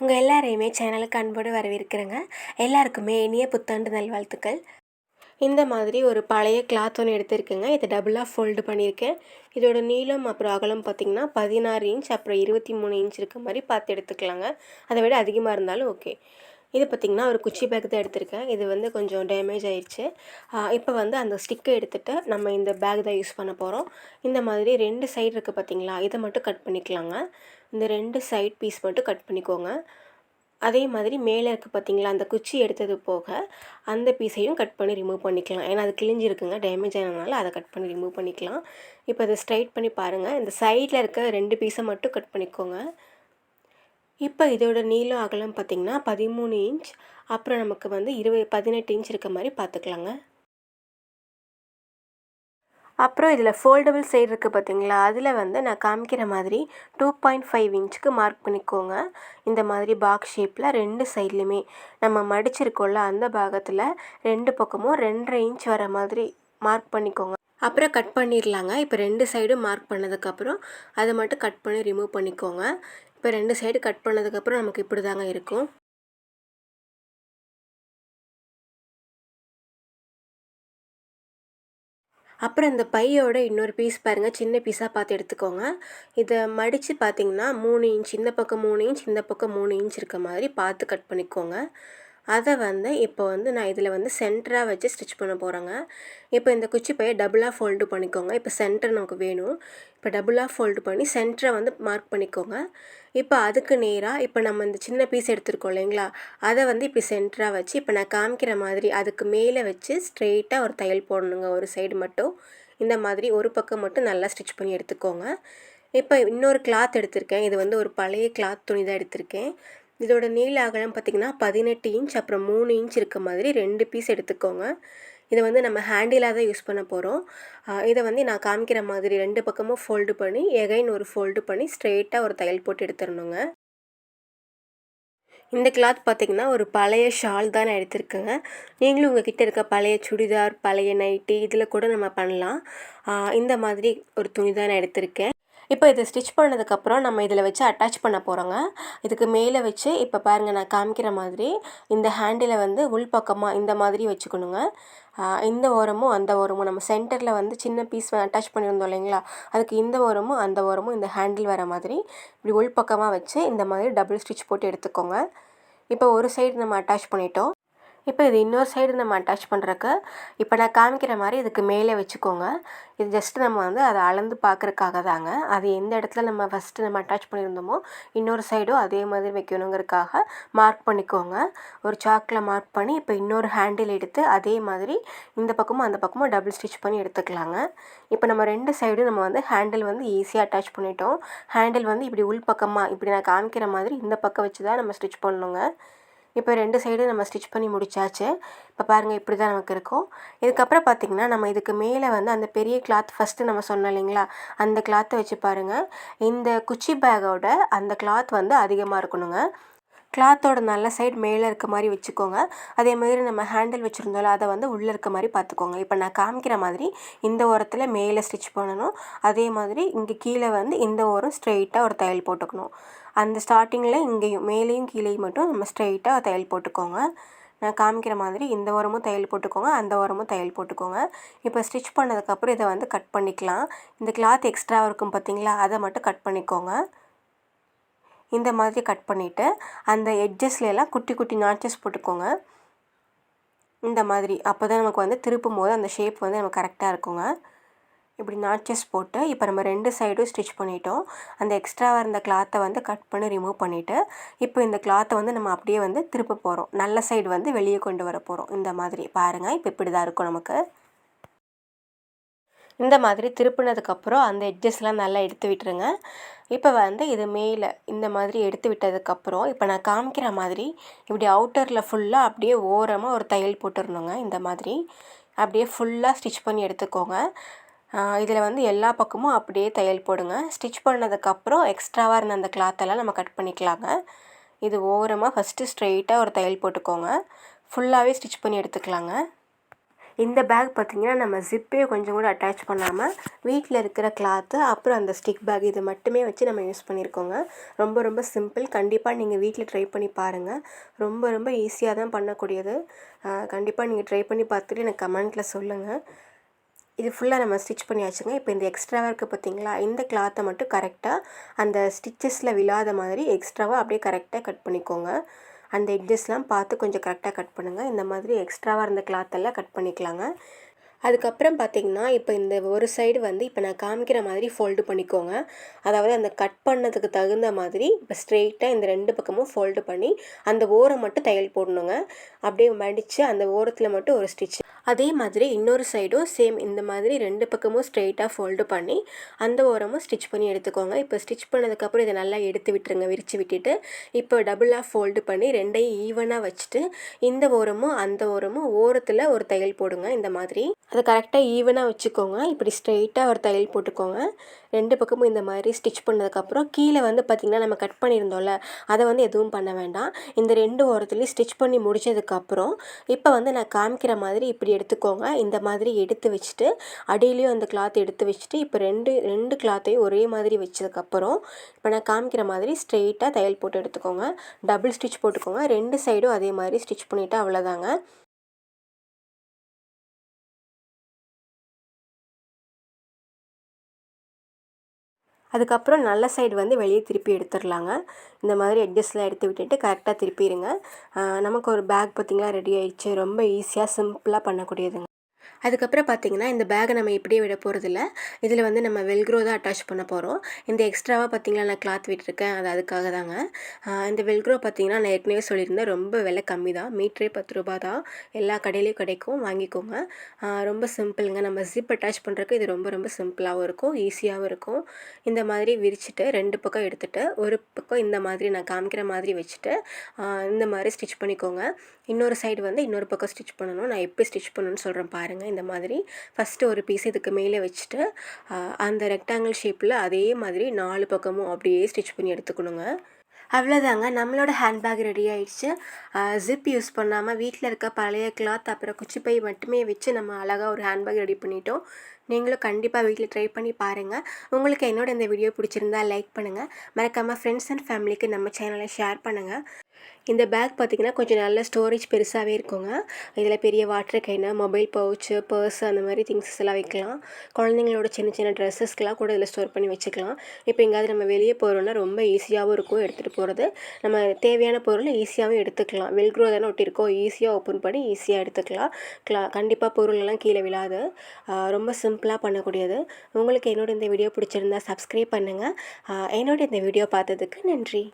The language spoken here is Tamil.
உங்கள் எல்லாரையுமே சேனலுக்கு அன்போடு வரவேற்கிறேங்க. எல்லாருக்குமே இனிய புத்தாண்டு நல்வாழ்த்துக்கள். இந்த மாதிரி ஒரு பழைய கிளாத் ஒன்று எடுத்திருக்கேங்க. இதை டபுளாக ஃபோல்டு பண்ணியிருக்கேன். இதோட நீளம் அப்புறம் அகலம் பார்த்திங்கன்னா பதினாறு இன்ச் அப்புறம் இருபத்தி மூணு இன்ச் இருக்க மாதிரி பார்த்து எடுத்துக்கலாங்க. அதை விட அதிகமாக இருந்தாலும் ஓகே இது பார்த்திங்கன்னா ஒரு குச்சி பேக் தான் எடுத்திருக்கேன். இது வந்து கொஞ்சம் டேமேஜ் ஆயிடுச்சு இப்போ வந்து அந்த ஸ்டிக்கை எடுத்துகிட்டு நம்ம இந்த பேக் தான் யூஸ் பண்ண போகிறோம் இந்த மாதிரி ரெண்டு சைடு இருக்குது பார்த்திங்களா? இதை மட்டும் கட் பண்ணிக்கலாங்க. இந்த ரெண்டு சைட் பீஸ் மட்டும் கட் பண்ணிக்கோங்க. அதே மாதிரி மேலே இருக்குது பார்த்திங்களா அந்த குச்சி எடுத்தது போக அந்த பீஸையும் கட் பண்ணி ரிமூவ் பண்ணிக்கலாம். ஏன்னா அது கிழிஞ்சிருக்குங்க டேமேஜ் ஆனதுனால அதை கட் பண்ணி ரிமூவ் பண்ணிக்கலாம். இப்போ அதை ஸ்ட்ரைட் பண்ணி பாருங்கள் இந்த சைடில் இருக்க ரெண்டு பீஸை மட்டும் கட் பண்ணிக்கோங்க. இப்போ இதோட நீளம் அகலம் பார்த்திங்கன்னா பதிமூணு இன்ச் அப்புறம் நமக்கு வந்து இருபது பதினெட்டு இன்ச் இருக்க மாதிரி பார்த்துக்கலாங்க அப்புறம் இதில் ஃபோல்டபுள் சைடு இருக்குது பார்த்தீங்களா? அதில் வந்து நான் காமிக்கிற மாதிரி டூ பாயிண்ட் ஃபைவ் இன்ச்சுக்கு மார்க் பண்ணிக்கோங்க. இந்த மாதிரி பாக்ஸ் ஷேப்பில் ரெண்டு சைட்லேயுமே நம்ம மடிச்சிருக்கோம்ல அந்த பாகத்தில் ரெண்டு பக்கமும் ரெண்டரை இன்ச் வர மாதிரி மார்க் பண்ணிக்கோங்க. அப்புறம் கட் பண்ணிடலாங்க. இப்போ ரெண்டு சைடும் மார்க் பண்ணதுக்கப்புறம் அதை மட்டும் கட் பண்ணி ரிமூவ் பண்ணிக்கோங்க. இப்போ ரெண்டு சைடு கட் பண்ணதுக்கப்புறம் நமக்கு இப்படி தாங்க இருக்கும். அப்புறம் இந்த பையோட இன்னொரு பீஸ் பாருங்கள் சின்ன பீஸாக பார்த்து எடுத்துக்கோங்க. இதை மடித்து பார்த்தீங்கன்னா மூணு இன்ச் இந்த பக்கம் மூணு இன்ச் இந்த பக்கம் மூணு இன்ச் இருக்க மாதிரி பார்த்து கட் பண்ணிக்கோங்க. அதை வந்து இப்போ வந்து நான் இதில் வந்து சென்டராக வச்சு ஸ்டிச் பண்ண போகிறேங்க இப்போ இந்த குச்சி பையை டபுளாக ஃபோல்டு பண்ணிக்கோங்க. இப்போ சென்டர் நமக்கு வேணும். இப்போ டபுளாக ஃபோல்டு பண்ணி சென்டரை வந்து மார்க் பண்ணிக்கோங்க. இப்போ அதுக்கு நேராக இப்போ நம்ம இந்த சின்ன பீஸ் எடுத்துருக்கோம் இல்லைங்களா? அதை வந்து இப்படி சென்டராக வச்சு இப்போ நான் காமிக்கிற மாதிரி அதுக்கு மேலே வச்சு ஸ்ட்ரெயிட்டாக ஒரு தையல் போடணுங்க ஒரு சைடு மட்டும். இந்த மாதிரி ஒரு பக்கம் மட்டும் நல்லா ஸ்டிச் பண்ணி எடுத்துக்கோங்க. இப்போ இன்னொரு கிளாத் எடுத்திருக்கேன். இது வந்து ஒரு பழைய கிளாத் துணி தான் எடுத்திருக்கேன். இதோட நீள அகலம் பார்த்திங்கன்னா பதினெட்டு இன்ச் அப்புறம் மூணு இன்ச் இருக்க மாதிரி ரெண்டு பீஸ் எடுத்துக்கோங்க. இதை வந்து நம்ம ஹேண்டிலாக தான் யூஸ் பண்ண போகிறோம் இதை வந்து நான் காமிக்கிற மாதிரி ரெண்டு பக்கமும் ஃபோல்டு பண்ணி எகைன் ஒரு ஃபோல்டு பண்ணி ஸ்ட்ரெயிட்டாக ஒரு தையல் போட்டு எடுத்துடணுங்க. இந்த கிளாத் பார்த்திங்கன்னா ஒரு பழைய ஷால் தான் நான் எடுத்திருக்கேங்க. நீங்களும் உங்கள் கிட்டே இருக்க பழைய சுடிதார் பழைய நைட்டி இதில் கூட நம்ம பண்ணலாம். இந்த மாதிரி ஒரு துணி தான் நான் எடுத்திருக்கேன். இப்போ இது ஸ்டிச் பண்ணதுக்கப்புறம் நம்ம இதில் வச்சு அட்டாச் பண்ண போகிறோங்க இதுக்கு மேலே வச்சு இப்போ பாருங்கள் நான் காமிக்கிற மாதிரி இந்த ஹேண்டில் வந்து உள்பக்கமாக இந்த மாதிரி வச்சுக்கணுங்க. இந்த ஓரமும் அந்த ஓரமும். நம்ம சென்டரில் வந்து சின்ன பீஸ் அட்டாச் பண்ணியிருந்தோம் இல்லைங்களா? அதுக்கு இந்த ஓரமும் அந்த ஓரமும் இந்த ஹேண்டில் வர மாதிரி இப்படி உள்பக்கமாக வச்சு இந்த மாதிரி டபுள் ஸ்டிச் போட்டு எடுத்துக்கோங்க. இப்போ ஒரு சைடு நம்ம அட்டாச் பண்ணிட்டோம். இப்போ இது இன்னொரு சைடு நம்ம அட்டாச் பண்ணுறக்கு இப்போ நான் காமிக்கிற மாதிரி இதுக்கு மேலே வச்சுக்கோங்க. இது ஜஸ்ட்டு நம்ம வந்து அதை அளந்து பார்க்குறக்காக தாங்க. அது எந்த இடத்துல நம்ம ஃபஸ்ட்டு நம்ம அட்டாச் பண்ணியிருந்தோமோ இன்னொரு சைடும் அதே மாதிரி வைக்கணுங்கிறதுக்காக மார்க் பண்ணிக்கோங்க. ஒரு சாக்கில் மார்க் பண்ணி இப்போ இன்னொரு ஹேண்டில் எடுத்து அதே மாதிரி இந்த பக்கமும் அந்த பக்கமும் டபுள் ஸ்டிச் பண்ணி எடுத்துக்கலாங்க. இப்போ நம்ம ரெண்டு சைடும் நம்ம வந்து ஹேண்டில் வந்து ஈஸியாக அட்டாச் பண்ணிட்டோம். ஹேண்டில் வந்து இப்படி உள் பக்கமாக இப்படி நான் காமிக்கிற மாதிரி இந்த பக்கம் வச்சு தான் நம்ம ஸ்டிச் பண்ணணுங்க. இப்போ ரெண்டு சைடும் நம்ம ஸ்டிச் பண்ணி முடிச்சாச்சு. இப்போ பாருங்கள் இப்படி தான் நமக்கு இருக்கும். இதுக்கப்புறம் பார்த்திங்கன்னா நம்ம இதுக்கு மேலே வந்து அந்த பெரிய கிளாத் ஃபஸ்ட்டு நம்ம சொன்னோம் இல்லைங்களா? அந்த கிளாத்தை வச்சு பாருங்கள் இந்த குச்சி பேக்கோட அந்த கிளாத் வந்து அதிகமாக இருக்கணுங்க. கிளாத்தோட நல்ல சைடு மேலே இருக்க மாதிரி வச்சுக்கோங்க. அதே மாதிரி நம்ம ஹேண்டில் வச்சுருந்தோம்ல அதை வந்து உள்ளே இருக்க மாதிரி பார்த்துக்கோங்க இப்போ நான் காமிக்கிற மாதிரி இந்த ஓரத்தில் மேலே ஸ்டிச் பண்ணணும். அதே மாதிரி இங்கே கீழே வந்து இந்த ஓரம் ஸ்ட்ரெயிட்டாக ஒரு தையல் போட்டுக்கணும். அந்த ஸ்டார்டிங்கில் இங்கேயும் மேலேயும் கீழேயும் மட்டும் நம்ம ஸ்ட்ரெயிட்டாக தையல் போட்டுக்கோங்க. நான் காமிக்கிற மாதிரி இந்த ஓரமும் தையல் போட்டுக்கோங்க அந்த ஓரமும் தையல் போட்டுக்கோங்க. இப்போ ஸ்டிச் பண்ணதுக்கப்புறம் இதை வந்து கட் பண்ணிக்கலாம். இந்த கிளாத் எக்ஸ்ட்ராவாக இருக்கும் பார்த்தீங்களா அதை மட்டும் கட் பண்ணிக்கோங்க. இந்த மாதிரி கட் பண்ணிவிட்டு அந்த எட்ஜஸ்லாம் குட்டி குட்டி நாச்சஸ் போட்டுக்கோங்க. இந்த மாதிரி அப்போ தான் நமக்கு வந்து திருப்பும் போது அந்த ஷேப் வந்து நமக்கு கரெக்டாக இருக்குங்க. இப்படி நாச்சஸ் போட்டு இப்போ நம்ம ரெண்டு சைடும் ஸ்டிச் பண்ணிட்டோம். அந்த எக்ஸ்ட்ராவாக இருந்த கிளாத்தை வந்து கட் பண்ணி ரிமூவ் பண்ணிவிட்டு இப்போ இந்த கிளாத்தை வந்து நம்ம அப்படியே வந்து திருப்ப போகிறோம் நல்ல சைடு வந்து வெளியே கொண்டு வர போகிறோம் இந்த மாதிரி பாருங்கள் இப்போ இப்படி தான் இருக்கும் நமக்கு. இந்த மாதிரி திருப்பினதுக்கப்புறம் அந்த எட்ஜஸ்லாம் நல்லா எடுத்து விட்டுருங்க. இப்போ வந்து இது மேலே இந்த மாதிரி எடுத்து விட்டதுக்கப்புறம் இப்போ நான் காமிக்கிற மாதிரி இப்படி அவுட்டரில் ஃபுல்லாக அப்படியே ஓரமாக ஒரு தையல் போட்டுருணுங்க. இந்த மாதிரி அப்படியே ஃபுல்லாக ஸ்டிச் பண்ணி எடுத்துக்கோங்க. இதில் வந்து எல்லா பக்கமும் அப்படியே தையல் போடுங்க. ஸ்டிச் பண்ணதுக்கப்புறம் எக்ஸ்ட்ராவாக இருந்த அந்த கிளாத்தெல்லாம் நம்ம கட் பண்ணிக்கலாங்க. இது ஓரமாக ஃபஸ்ட்டு ஸ்ட்ரெயிட்டாக ஒரு தையல் போட்டுக்கோங்க. ஃபுல்லாகவே ஸ்டிச் பண்ணி எடுத்துக்கலாங்க. இந்த பேக் பார்த்திங்கன்னா நம்ம ஜிப்பே கொஞ்சம் கூட அட்டாச் பண்ணாமல் வீட்டில் இருக்கிற கிளாத்து அப்புறம் அந்த ஸ்டிக் பேக் இது மட்டுமே வச்சு நம்ம யூஸ் பண்ணியிருக்கோங்க ரொம்ப ரொம்ப சிம்பிள் கண்டிப்பாக நீங்கள் வீட்டில் ட்ரை பண்ணி பாருங்கள் ரொம்ப ரொம்ப ஈஸியாக தான் பண்ணக்கூடியது. கண்டிப்பாக நீங்கள் ட்ரை பண்ணி பார்த்துட்டு எனக்கு கமெண்ட்டில் சொல்லுங்கள் இது ஃபுல்லாக நம்ம ஸ்டிச் பண்ணியாச்சுங்க இப்போ இந்த எக்ஸ்ட்ராவாக இருக்குது பார்த்தீங்களா இந்த கிளாத்தை மட்டும் கரெக்டாக அந்த ஸ்டிச்சஸில் விழாத மாதிரி எக்ஸ்ட்ராவாக அப்படியே கரெக்டாக கட் பண்ணிக்கோங்க. அந்த எட்ஜஸ்லாம் பார்த்து கொஞ்சம் கரெக்டாக கட் பண்ணுங்கள் இந்த மாதிரி எக்ஸ்ட்ராவாக இருந்த கிளாத்தெல்லாம் கட் பண்ணிக்கலாங்க. அதுக்கப்புறம் பார்த்திங்கன்னா இப்போ இந்த ஒரு சைடு வந்து இப்போ நான் காமிக்கிற மாதிரி ஃபோல்டு பண்ணிக்கோங்க. அதாவது அந்த கட் பண்ணதுக்கு தகுந்த மாதிரி இப்போ ஸ்ட்ரெயிட்டாக இந்த ரெண்டு பக்கமும் ஃபோல்டு பண்ணி அந்த ஓரம் மட்டும் தையல் போடணுங்க. அப்படியே மடித்து அந்த ஓரத்தில் மட்டும் ஒரு ஸ்டிச் அதே மாதிரி இன்னொரு சைடும் சேம் இந்த மாதிரி ரெண்டு பக்கமும் ஸ்ட்ரெயிட்டாக ஃபோல்டு பண்ணி அந்த ஓரமும் ஸ்டிச் பண்ணி எடுத்துக்கோங்க. இப்போ ஸ்டிச் பண்ணதுக்கப்புறம் இதை நல்லா எடுத்து விட்டுருங்க விரித்து விட்டுட்டு. இப்போ டபுளாக ஃபோல்டு பண்ணி ரெண்டையும் ஈவனாக வச்சுட்டு இந்த ஓரமும் அந்த ஓரமும் ஓரத்தில் ஒரு தையல் போடுங்க இந்த மாதிரி. அதை கரெக்டாக ஈவனாக வச்சுக்கோங்க. இப்படி ஸ்ட்ரெயிட்டாக ஒரு தையல் போட்டுக்கோங்க. ரெண்டு பக்கமும் இந்த மாதிரி ஸ்டிச் பண்ணதுக்கப்புறம் கீழே வந்து பார்த்திங்கன்னா நம்ம கட் பண்ணியிருந்தோம்ல அதை வந்து எதுவும் பண்ண வேண்டாம். இந்த ரெண்டு ஓரத்துலேயும் ஸ்டிச் பண்ணி முடித்ததுக்கப்புறம் இப்போ வந்து நான் காமிக்கிற மாதிரி இப்படி எடுத்துக்கோங்க. இந்த மாதிரி எடுத்து வச்சுட்டு அடியிலையும் அந்த கிளாத் எடுத்து வச்சுட்டு இப்போ ரெண்டு ரெண்டு கிளாத்தையும் ஒரே மாதிரி வச்சதுக்கப்புறம் இப்போ நான் காமிக்கிற மாதிரி ஸ்ட்ரெயிட்டாக தையல் போட்டு எடுத்துக்கோங்க. டபுள் ஸ்டிச் போட்டுக்கோங்க. ரெண்டு சைடும் அதே மாதிரி ஸ்டிச் பண்ணிவிட்டு அவ்வளோதாங்க அதுக்கப்புறம் நல்ல சைடு வந்து வெளியே திருப்பி எடுத்துடலாங்க. இந்த மாதிரி எட்ஜஸ்லாம் எடுத்து விட்டுட்டு கரெக்டாக திருப்பிடுங்க நமக்கு ஒரு பேக் பார்த்திங்கன்னா ரெடி ஆயிடுச்சு. ரொம்ப ஈஸியாக சிம்பிளாக பண்ணக்கூடியதுங்க. அதுக்கப்புறம் பார்த்திங்கன்னா இந்த பேக்கை நம்ம இப்படியே விட போகிறதில்ல இதில் வந்து நம்ம வெல்க்ரோ தான் அட்டாச் பண்ண போகிறோம் இந்த எக்ஸ்ட்ராவாக பார்த்திங்களா நான் கிளாத் விட்டுருக்கேன். அது அதுக்காக தாங்க. இந்த வெல்க்ரோ பார்த்திங்கன்னா நான் ஏற்கனவே சொல்லியிருந்தேன். ரொம்ப விலை கம்மி தான். மீட்ரே பத்து ரூபா தான். எல்லா கடையிலையும் கிடைக்கும். வாங்கிக்கோங்க. ரொம்ப சிம்பிளுங்க. நம்ம ஜிப் அட்டாச் பண்ணுறதுக்கு இது ரொம்ப ரொம்ப சிம்பிளாகவும் இருக்கும். ஈஸியாகவும் இருக்கும். இந்த மாதிரி விரிச்சிட்டு ரெண்டு பக்கம் எடுத்துகிட்டு ஒரு பக்கம் இந்த மாதிரி நான் காமிக்கிற மாதிரி வச்சுட்டு இந்த மாதிரி ஸ்டிச் பண்ணிக்கோங்க. இன்னொரு சைடு வந்து இன்னொரு பக்கம் ஸ்டிச் பண்ணணும். நான் எப்படி ஸ்டிச் பண்ணணும்னு சொல்கிறேன் பாருங்கள் இந்த மாதிரி ஃபஸ்ட்டு ஒரு பீஸ் இதுக்கு மேலே வச்சுட்டு அந்த ரெக்டாங்கிள் ஷேப்பில் அதே மாதிரி நாலு பக்கமும் அப்படியே ஸ்டிச் பண்ணி எடுத்துக்கணுங்க. அவ்வளோதாங்க நம்மளோட ஹேண்ட்பேக் ரெடி ஆயிடுச்சு. ஜிப் யூஸ் பண்ணாமல் வீட்டில் இருக்க பழைய கிளாத் அப்புறம் குச்சிப்பை மட்டுமே வச்சு நம்ம அழகாக ஒரு ஹேண்ட்பேக் ரெடி பண்ணிட்டோம். நீங்களும் கண்டிப்பாக வீட்டில் ட்ரை பண்ணி பாருங்கள் உங்களுக்கு என்னோட இந்த வீடியோ பிடிச்சிருந்தா லைக் பண்ணுங்கள் மறக்காமல் ஃப்ரெண்ட்ஸ் அண்ட் ஃபேமிலிக்கு நம்ம சேனலை ஷேர் பண்ணுங்கள் இந்த பேக் பார்த்திங்கன்னா கொஞ்சம் நல்ல ஸ்டோரேஜ் பெருசாகவே இருக்குங்க. இதில் பெரிய வாட்டர் கைனு மொபைல் பவுச்சு பர்ஸ் அந்த மாதிரி திங்ஸஸ் எல்லாம் வைக்கலாம். குழந்தைங்களோட சின்ன சின்ன ட்ரெஸ்ஸஸ்க்கெலாம் கூட இதில் ஸ்டோர் பண்ணி வச்சுக்கலாம். இப்போ எங்கேயாவது நம்ம வெளியே போகிறோன்னா ரொம்ப ஈஸியாகவும் இருக்கும் எடுத்துகிட்டு போகிறது நம்ம தேவையான பொருள் ஈஸியாகவும் எடுத்துக்கலாம். வெல்க்ரோ தானே ஒட்டியிருக்கோம் ஈஸியாக ஓப்பன் பண்ணி ஈஸியாக எடுத்துக்கலாம். கிளா கண்டிப்பாக பொருளெல்லாம் கீழே விழாது. ரொம்ப சிம்பிளாக பண்ணக்கூடியது. உங்களுக்கு என்னோட இந்த வீடியோ பிடிச்சிருந்தா சப்ஸ்கிரைப் பண்ணுங்கள் என்னோட இந்த வீடியோ பார்த்ததுக்கு நன்றி.